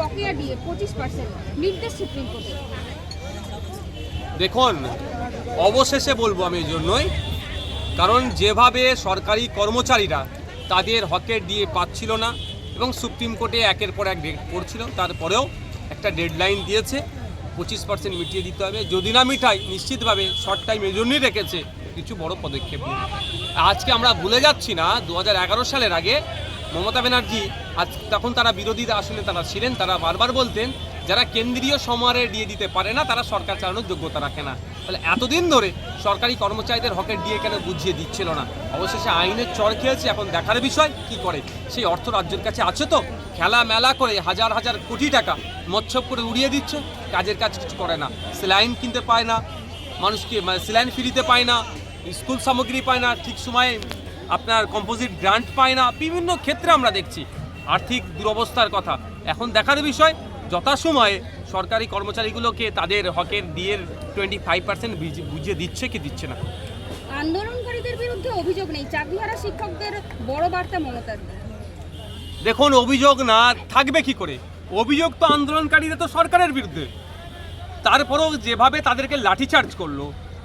বকেয়া দিয়ে পঁচিশ পার্সেন্ট নির্দেশ সুপ্রিম কোর্টের দেখুন, অবশেষে বলব আমি জন্যই, কারণ যেভাবে সরকারি কর্মচারীরা তাদের হকের দিয়ে পাচ্ছিল না এবং সুপ্রিম কোর্টে একের পর এক ডেট পড়ছিল, তারপরেও একটা ডেডলাইন দিয়েছে, পঁচিশ পার্সেন্ট মিটিয়ে দিতে হবে। যদি না মিটাই নিশ্চিতভাবে শর্ট টাইম এই জন্যই রেখেছে, কিছু বড় পদক্ষেপ আজকে আমরা ভুলে যাচ্ছি না, দু হাজার এগারো সালের আগে মমতা ব্যানার্জি, আজ তখন তারা বিরোধীরা আসলে তারা ছিলেন, তারা বারবার বলতেন, যারা কেন্দ্রীয় সমরে দিয়ে দিতে পারে না, তারা সরকার চালানোর যোগ্যতা রাখে না। তাহলে এতদিন ধরে সরকারি কর্মচারীদের হকের দিয়ে কেন বুঝিয়ে দিচ্ছিল না? অবশেষে আইনের চর খেয়েছে, এখন দেখার বিষয়, কি করে? সেই অর্থ রাজ্যের কাছে আছে তো? খেলা মেলা করে হাজার হাজার কোটি টাকা মৎস্যপ করে উড়িয়ে দিচ্ছে, কাজের কাজ কিছু করে না। সেলাইন কিনতে পায় না, মানুষকে মানে সেলাইন ফ্রিতে পায় না, স্কুল সামগ্রী পায় না, ঠিক সময়ে আপনার কম্পোজিট গ্রান্ট পায় না বিভিন্ন ক্ষেত্রে আমরা দেখছি। আর্থিক দুরবস্থার কথা। এখন দেখার বিষয় যথাসময়ে সরকারি কর্মচারীগুলোকে তাদের হকের ডিএর টোয়েন্টি ফাইভ পার্সেন্ট বুঝিয়ে দিচ্ছে কি দিচ্ছে না? আন্দোলনকারীদের বিরুদ্ধে অভিযোগ নেই। চাকরিহারা শিক্ষকদের বড় বার্তা মমতার দেখুন অভিযোগ না থাকবে কি করে? অভিযোগ তো আন্দোলনকারীরা তো সরকারের বিরুদ্ধে। তারপরেও যেভাবে তাদেরকে লাঠিচার্জ করল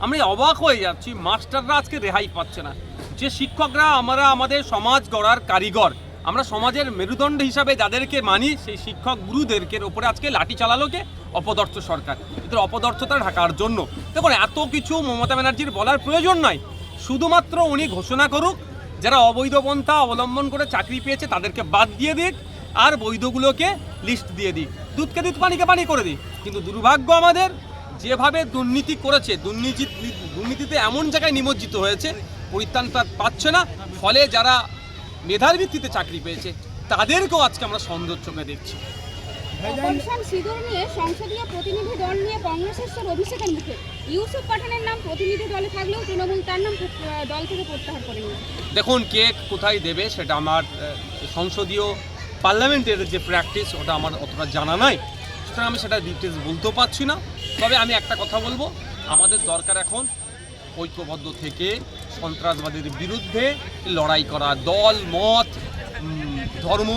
আমি অবাক হয়ে যাচ্ছি। মাস্টাররা আজকে রেহাই পাচ্ছে না। যে শিক্ষকরা আমরা আমাদের সমাজ গড়ার কারিগর, আমরা সমাজের মেরুদণ্ড হিসাবে যাদেরকে মানি, সেই শিক্ষক গুরুদেরকে ওপরে আজকে লাঠি চালালো কে? অপদর্থ সরকার। এদের অপদর্থতা ঢাকার জন্য। দেখুন, এত কিছু মমতা ব্যানার্জির বলার প্রয়োজন নাই। শুধুমাত্র উনি ঘোষণা করুক, যারা অবৈধ পন্থা অবলম্বন করে চাকরি পেয়েছে তাদেরকে বাদ দিয়ে দিক, আর বৈধগুলোকে লিস্ট দিয়ে দিক। দুধকে দুধ পানিকে পানি করে দিক। কিন্তু দুর্ভাগ্য আমাদের, যেভাবে দুর্নীতি করেছে, দুর্নীতি দুর্নীতিতে এমন জায়গায় নিমজ্জিত হয়েছে পরিত্রাণ পাচ্ছে না। ফলে যারা মেধার ভিত্তিতে চাকরি পেয়েছে তাদেরকেও আজকে আমরা সন্দেহ চোখে দেখছি। অপারেশন সিঁদুর নিয়ে সংসদীয় প্রতিনিধি দল নিয়ে কংগ্রেসের অভিষেকের মুখে। ইউসুফ পাঠানের নাম প্রতিনিধি দলে থাকলেও তৃণমূল তার নাম দল থেকে প্রত্যাহার করেনি দেখুন কে কোথায় দেবে সেটা আমার সংসদীয় পার্লামেন্টের যে প্র্যাকটিস ওটা আমার অতটা জানা নাই। সুতরাং আমি সেটা ডিটেলস বলতেও পারছি না। তবে আমি একটা কথা বলব আমাদের দরকার এখন ঐক্যবদ্ধ থেকে সন্ত্রাসবাদের বিরুদ্ধে লড়াই করা, দল, মত ধর্ম,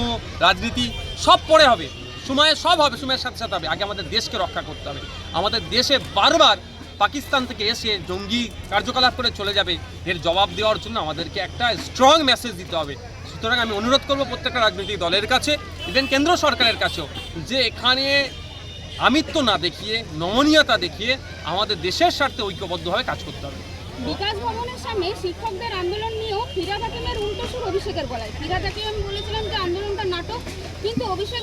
রাজনীতি, সব পরে হবে। সময়ে সব হবে সময়ের সাথে সাথে হবে। আগে আমাদের দেশকে রক্ষা করতে হবে। আমাদের দেশে বারবার পাকিস্তান থেকে এসে জঙ্গি কার্যকলাপ করে চলে যাবে। এর জবাব দেওয়ার জন্য আমাদেরকে একটা স্ট্রং মেসেজ দিতে হবে। সুতরাং আমি অনুরোধ করব প্রত্যেকটা রাজনৈতিক দলের কাছে ইভেন কেন্দ্র সরকারের কাছেও, যে এখানে আমিত্ব না দেখিয়ে, নমনীয়তা দেখিয়ে আমাদের দেশের স্বার্থে ঐক্যবদ্ধভাবে কাজ করতে হবে। বিকাশ ভবনের সামনে শিক্ষকদের আন্দোলন নিয়েও ফিরাদ হাকিমের উল্টো সুর অভিষেকের গলায়। ফিরাদ হাকিম বলেছিলেন যে আন্দোলনটা নাটক, কিন্তু অভিষেক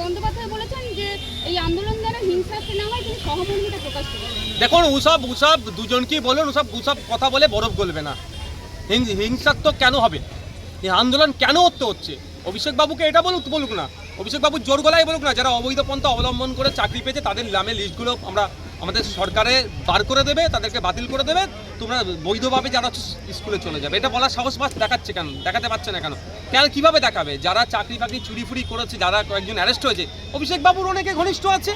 বন্দ্যোপাধ্যায় বলেছেন যে এই আন্দোলন দ্বারা হিংসাত্মক না হয়, তিনি সহমর্মিতা প্রকাশ করেছেন। দেখুন উসব উসব দুজনকেই বলুন উসব উসব কথা বলে বরফ গলবে না। হিংসাত্মক কেন হবে? এই আন্দোলন কেন হতে হচ্ছে? অভিষেক বাবুকে এটা বলুক বলুক না। অভিষেক বাবু জোর গলায় বলুক না, যারা অবৈধ পন্থা অবলম্বন করে চাকরি পেয়েছে, তাদের নামে লিস্টগুলো আমরা আমাদের সরকারে বার করে দেবে তাদেরকে বাতিল করে দেবে তোমরা বৈধভাবে যারা স্কুলে চলে যাবে। এটা বলার সাহস পাস দেখাচ্ছে কেন? দেখাতে পারছে না কেন? কেন কীভাবে দেখাবে? যারা চাকরি বাকরি চুরি ফুরি করেছে যারা কয়েকজন অ্যারেস্ট হয়েছে অভিষেক বাবুর অনেকে ঘনিষ্ঠ আছে।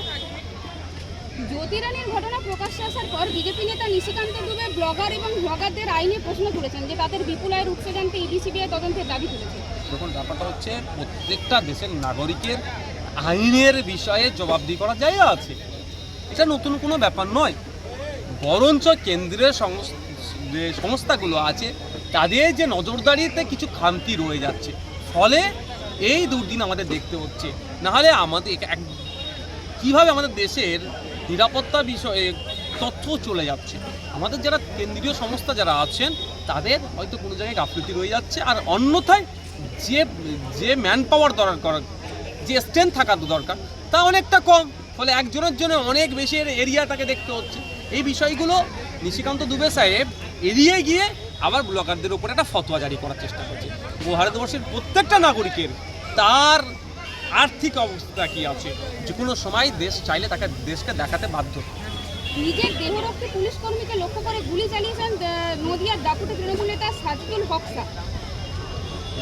জ্যোতি রানীর ঘটনা প্রকাশ্যে আসার পর বিজেপি নেতা নিশিকান্ত দুবে ব্লগার এবং ব্লগারদের আইনে প্রশ্ন তুলেছেন যে তাদের বিপুল আয়ের উৎস জানতে ইডি সিবিআই তদন্তের দাবি তুলেছে। দেখুন ব্যাপারটা হচ্ছে প্রত্যেকটা দেশের নাগরিকের আইনের বিষয়ে জবাবদিহি করার জায়গা আছে। এটা নতুন কোনো ব্যাপার নয়। বরঞ্চ কেন্দ্রের সংস- যে সংস্থাগুলো আছে, তাদের যে নজরদারিতে কিছু খামতি রয়ে যাচ্ছে। ফলে এই দুর্দিন আমাদের দেখতে হচ্ছে। নাহলে আমাদের এক কীভাবে আমাদের দেশের নিরাপত্তা বিষয়ে তথ্য চলে যাচ্ছে? আমাদের যারা কেন্দ্রীয় সংস্থা যারা আছেন, তাদের হয়তো কোনো জায়গায় গাফলতি রয়ে যাচ্ছে। আর অন্যথায় যে যে ম্যান পাওয়ার দরকার, যে স্ট্রেংথ থাকা দরকার, তা অনেকটা কম। ফলে একজনের জন্য অনেক বেশি এরিয়া তাকে দেখতে হচ্ছে। এই বিষয়গুলো নিশিকান্ত দুবে সাহেব এড়িয়ে গিয়ে আবার ব্লগারদের উপর একটা ফতোয়া জারি করার চেষ্টা করছে। ভারতবর্ষের প্রত্যেকটা নাগরিকের তার আর্থিক অবস্থা কি আছে? যে কোনো সময় দেশ চাইলে তাকে দেশকে দেখাতে বাধ্য। নিজের দেহরক্ষী পুলিশ কর্মীকে লক্ষ্য করে গুলি চালিয়েছেন নদিয়ার দাপুটে তৃণমূল নেতা সাজদুল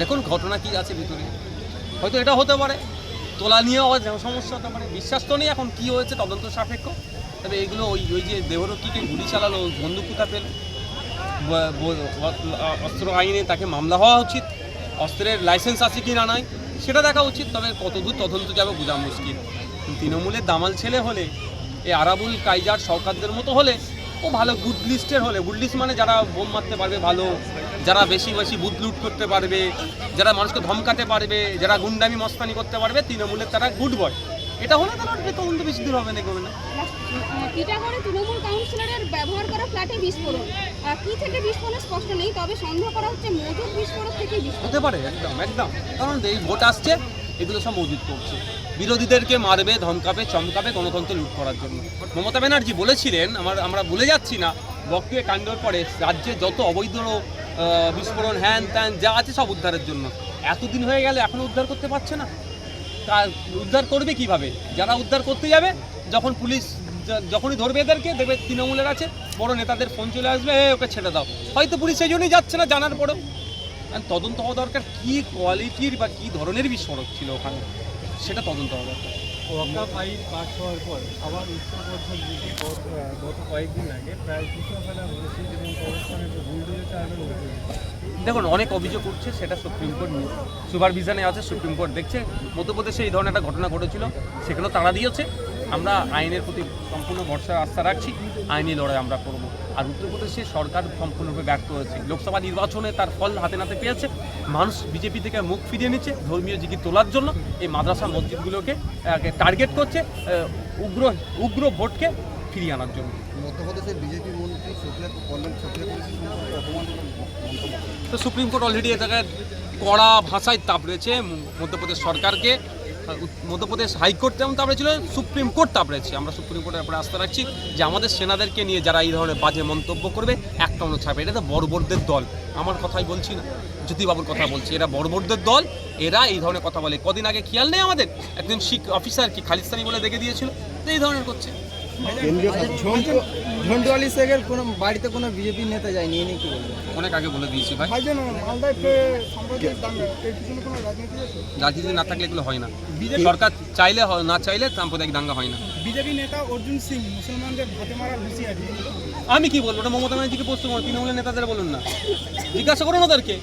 দেখুন ঘটনা কি আছে ভিতরে। হয়তো এটা হতে পারে। তোলা নিয়েও সমস্যা হতে মানে বিশ্বাস তো নেই এখন কি হয়েছে, তদন্ত সাপেক্ষ। তবে এগুলো ওই ওই যে দেহরক্ষীকে গুলি চালালো, বন্দুক কোথা পেল? অস্ত্র আইনে তাকে মামলা হওয়া উচিত। অস্ত্রের লাইসেন্স আছে কি না নাই, সেটা দেখা উচিত, তবে কতদূর তদন্ত যাবে বোঝা মুশকিল। তৃণমূলের দামাল ছেলে হলে এই আরাবুল কাইজার সরকারদের মতো হলে ও ভালো গুড লিস্টের হলে। গুড লিস্ট মানে যারা বোম মারতে পারবে ভালো। যারা বেশি বেশি বুথ লুট করতে পারবে যারা মানুষকে ধমকাতে পারবে যারা গুন্ডামি মস্তানি করতে পারবে তৃণমূলের তারা গুড বয় এটা হলে তারা তদন্ত বেশি দূর হবে না করবে না। টিটাগড়ে তৃণমূল কাউন্সিলরের ব্যবহার করা ফ্ল্যাটে বিস্ফোরণ। কি থেকে বিস্ফোরণ স্পষ্ট নেই তবে সন্দেহ করা হচ্ছে মজুদ বিস্ফোরক থেকে বিস্ফোরণ। হতে পারে একদম একদম। কারণ এই ভোট আসছে এগুলো সব মজুদ করছে। বিরোধীদেরকে মারবে ধমকাবে চমকাবে গণতন্ত্র লুট করার জন্য। মমতা ব্যানার্জি বলেছিলেন আমার আমরা ভুলে যাচ্ছি না বক্তব্যে কাণ্ডর পরে রাজ্যে যত অবৈধ বিস্ফোরণ হ্যান ত্যান যা আছে সব উদ্ধারের জন্য। এতদিন হয়ে গেলে এখনও উদ্ধার করতে পারছে না? কার উদ্ধার করবে কীভাবে? যারা উদ্ধার করতে যাবে যখন পুলিশ যখনই ধরবে এদেরকে দেখবে তৃণমূলের আছে বড় নেতাদের ফোন চলে আসবে "এ, ওকে ছেড়ে দাও। হয়তো পুলিশ সেই জন্যই যাচ্ছে না জানার পরেও। তদন্ত হওয়া দরকার কী কোয়ালিটির বা কি ধরনের বিস্ফোরক ছিল ওখানে? সেটা তদন্ত হবে। আইন পাস হওয়ার পর আবার গত কয়েকদিন আগে প্রায় এবং অভিযোগ দেখুন অনেক অভিযোগ করছে সেটা সুপ্রিম কোর্ট সুপারভিশনে আছে সুপ্রিম কোর্ট দেখছে। মধ্যপ্রদেশে এই ধরনের একটা ঘটনা ঘটেছিল সেখানেও তাড়া দিয়েছে। আমরা আইনের প্রতি সম্পূর্ণ ভরসা আস্থা রাখছি। আইনি লড়াই আমরা করব। আর উত্তরপ্রদেশে সরকার সম্পূর্ণরূপে ব্যর্থ হয়েছে। লোকসভা নির্বাচনে তার ফল হাতে নাতে পেয়েছে। মানুষ বিজেপি থেকে মুখ ফিরিয়ে নিচ্ছে ধর্মীয় জিগি তোলার জন্য। এই মাদ্রাসা মসজিদগুলোকে টার্গেট করছে উগ্র উগ্র ভোটকে ফিরিয়ে আনার জন্য। মধ্যপ্রদেশের বিজেপি মন্ত্রী তো সুপ্রিম কোর্ট অলরেডি এটাকে কড়া ভাষায় তাপ রয়েছে মধ্যপ্রদেশ সরকারকে। মধ্যপ্রদেশ হাইকোর্ট যেমন তাপড়েছিল সুপ্রিম কোর্ট তাপড়েছে আমরা সুপ্রিম কোর্টের উপরে আস্থা রাখছি যে আমাদের সেনাদেরকে নিয়ে যারা এই ধরনের বাজে মন্তব্য করবে একটা অন্য ছাড়বে এটা তো বর্বরদের দল। আমার কথাই বলছি না। জ্যোতিবাবুর কথা বলছি। এরা বর্বরদের দল। এরা এই ধরনের কথা বলে। কদিন আগে খেয়াল নেই আমাদের? একজন শিখ অফিসার কি খালিস্তানি বলে দেখে দিয়েছিল তো এই ধরনের করছে। ঝন্টু শেখের কোনো বাড়িতে কোনো বিজেপি নেতা যায়নি এ নিয়ে কি অনেক আগে বলে দিয়েছি ভাই। ভাইজান মালদায় সাম্প্রদায়িক দাঙ্গা এর পিছনে কোনো রাজনীতি আছে? রাজনীতি না থাকলে এগুলো হয় না। সরকার চাইলে হয় না চাইলে সাম্প্রদায়িক দাঙ্গা হয় না। বিজেপি নেতা অর্জুন সিং মুসলমানদের ভাতে মারার হুঁশিয়ারি আমি কি বলব? ওটা মমতা ব্যানার্জিকে প্রশ্ন করুন তৃণমূলের নেতাদের বলুন না। জিজ্ঞাসা করুন ওদেরকে।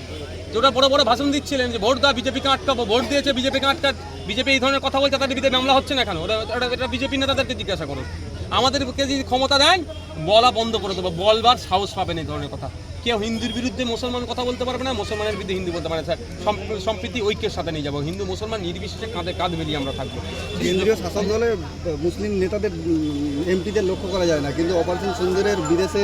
যে ওটা বড় বড় ভাষণ দিচ্ছিলেন যে ভোট দাও বিজেপিকে আটকাবো ভোট দিয়েছে বিজেপিকে আটকা বিজেপি এই ধরনের কথা বলছে তাদের বিরুদ্ধে মামলা হচ্ছে না কেন? ওটা ওটা- এটা বিজেপি নেতাদেরকে জিজ্ঞাসা করুন। আমাদেরকে যদি ক্ষমতা দেন বলা বন্ধ করে দেবো, বলবার সাহস পাবেন এই ধরনের কথা। কেউ হিন্দুর বিরুদ্ধে মুসলমান কথা বলতে পারবে না, মুসলমানের বিরুদ্ধে হিন্দু বলতে পারে স্যার সম্প্রীতি, ঐক্যের সাথে নিয়ে যাব। হিন্দু মুসলমান নির্বিশেষে কাঁধে কাঁধ মিলিয়ে আমরা থাকব। কেন্দ্রীয় শাসক দলে মুসলিম নেতাদের এমপিদের লক্ষ্য করা যায় না। কিন্তু অপারেশন সুন্দরের বিদেশে